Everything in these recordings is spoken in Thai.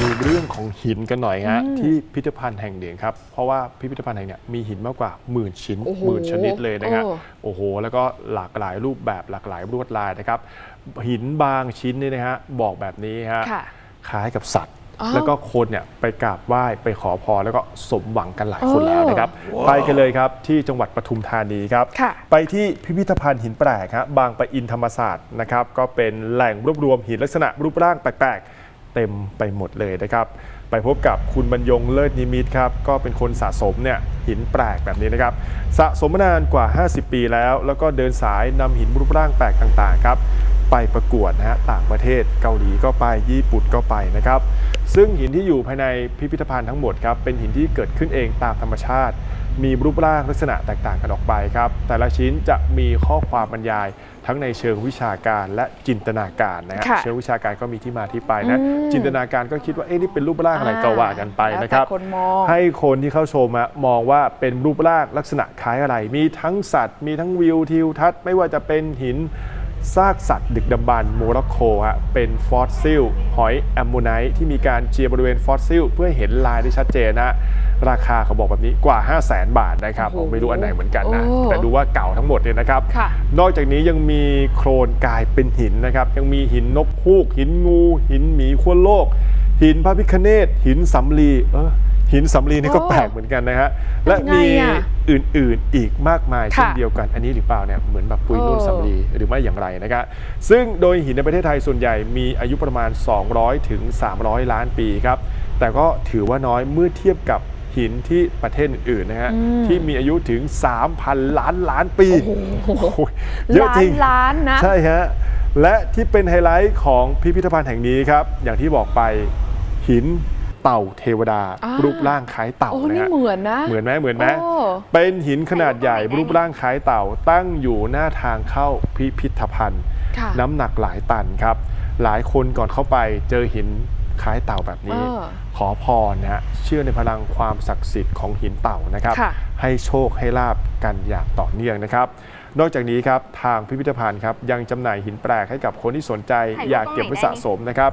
ดูเรื่องของหินกันหน่อยฮะอืมที่พิพิธภัณฑ์แห่งหนึ่งครับ เพราะว่าพิพิธภัณฑ์แห่งเนี้ยมีหินมากกว่าหมื่นชิ้นโอ้โหหมื่นชนิดเลยนะครับโอ้โอ้โห แล้วก็หลากหลายรูปแบบหลากหลายลวดลายนะครับ หินบางชิ้นเนี่ยนะฮะบอกแบบนี้ฮะค่ะคล้ายกับสัตว์อ้าวแล้วก็คนเนี่ยไปกราบไหว้ไปขอพรแล้วก็สมหวังกันหลายคนอ๋อแล้วนะครับ ไปกันเลยครับที่จังหวัดปทุมธานีครับค่ะไปที่พิพิธภัณฑ์หินแปลกฮะบางปะอินธรรมศาสตร์นะครับ ก็เป็นแหล่งรวบรวมหินลักษณะรูปร่างแปลกๆ เต็มไปหมดเลยนะครับ ไปพบกับคุณบรรยงเลิศนิมิตครับ ก็เป็นคนสะสมเนี่ยหินแปลกแบบนี้นะครับ สะสมมานานกว่า 50 ปีแล้ว แล้วก็เดินสายนำหินรูปร่างแปลกต่างๆครับ ไปประกวดนะฮะต่างประเทศเกาหลีก็ไปญี่ปุ่นก็ไปนะครับ ซึ่งหินที่อยู่ภายในพิพิธภัณฑ์ทั้งหมดครับเป็นหินที่เกิดขึ้นเองตามธรรมชาติ มีรูปร่างลักษณะแตกต่างกันออกไปครับ แต่ละชิ้นจะมีข้อความบรรยาย ทั้งในเชิงวิชาการและจินตนาการนะฮะค่ะเชิงวิชาการก็มีที่มาที่ไปนะ อืม จินตนาการก็คิดว่าเอ๊ะนี่เป็นรูปร่างอะไรก็ว่ากันไปนะครับแล้วแต่คนมอง ให้คนที่เข้าชมอะมองว่าเป็นรูปร่างลักษณะคล้ายอะไร มีทั้งสัตว์ มีทั้งวิวทิวทัศน์ไม่ว่าจะเป็นหิน ซากสัตว์ดึกดำบรรพ์โมร็อกโกฮะเป็นฟอสซิลหอยแอมโมไนท์ที่มีการเจียบริเวณฟอสซิลเพื่อให้เห็นลายได้ชัดเจนนะราคาเขาบอกแบบนี้กว่า 5 0 0แสนบาทนะครับโอ้โหผมไม่รู้อันไหนเหมือนกันนะโอ้แต่ดูว่าเก่าทั้งหมดเนี่ยนะครับค่ะนอกจากนี้ยังมีโครนกลายเป็นหินนะครับ ยังมีหินนกฮูก หินงู หินหมีขั้วโลก หินพระพิคเนตหินสำลีเออ หินสำลีนี่ก็โอ้แปลกเหมือนกันนะฮะและยังไงมีอะอื่นๆอีกมากมายเช่นค่ะเดียวกันอันนี้หรือเปล่าเนี่ยเหมือนแบบปุยนุ่นเออสำลีหรือไม่อย่างไรนะครับซึ่งโดยหินในประเทศไทยส่วนใหญ่มีอายุประมาณ 200ถึง300 ล้านปีครับแต่ก็ถือว่าน้อยเมื่อเทียบกับหินที่ประเทศอื่นๆนะฮะอืมที่มีอายุถึง 3,000 ล้านล้านปีโอ้โหโอ้โหเยอะล้าจนริงล้านนะใช่ฮะและที่เป็นไฮไลท์ของพิพิธภัณฑ์แห่งนี้ครับ อย่างที่บอกไปหิน เต่าเทวดา อ่ารูปร่างคล้ายเต่าโอ้นะนี่ฮะเหมือนนะเหมือนไหมเหมือนไหมโอ้เป็นหินขนาดใหญ่รูปร่างคล้ายเต่า ตั้งอยู่หน้าทางเข้าพิพิธภัณฑ์ ค่ะ น้ำหนักหลายตันครับ หลายคนก่อนเข้าไปเจอหินคล้ายเต่าแบบนี้ เออขอพรนะฮะเชื่อในพลังความศักดิ์สิทธิ์ของหินเต่านะครับ ค่ะ ให้โชคให้ลาบกันอย่างต่อเนื่องนะครับ นอกจากนี้ครับทางพิพิธภัณฑ์ครับยังจำหน่ายหินแปลกให้กับคนที่สนใจถ่ายรูปอยากเก็บไว้ตรงไหนได้สะสมนะครับ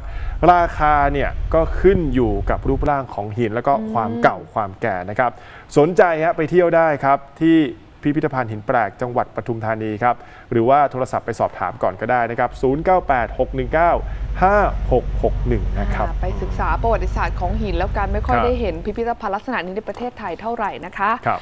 ราคาเนี่ยก็ขึ้นอยู่กับรูปร่างของหินแล้วก็ความเก่าความแก่นะครับ สนใจฮะไปเที่ยวได้ครับที่พิพิธภัณฑ์หินแปลกจังหวัดปทุมธานีครับ หรือว่าโทรศัพท์ไปสอบถามก่อนก็ได้นะครับ 0986195661 นะครับอ่าไปศึกษาประวัติศาสตร์ของหินแล้วกันไม่ค่อยครับได้เห็นพิพิธภัณฑ์ลักษณะนี้ในประเทศไทยเท่าไหร่นะคะครับ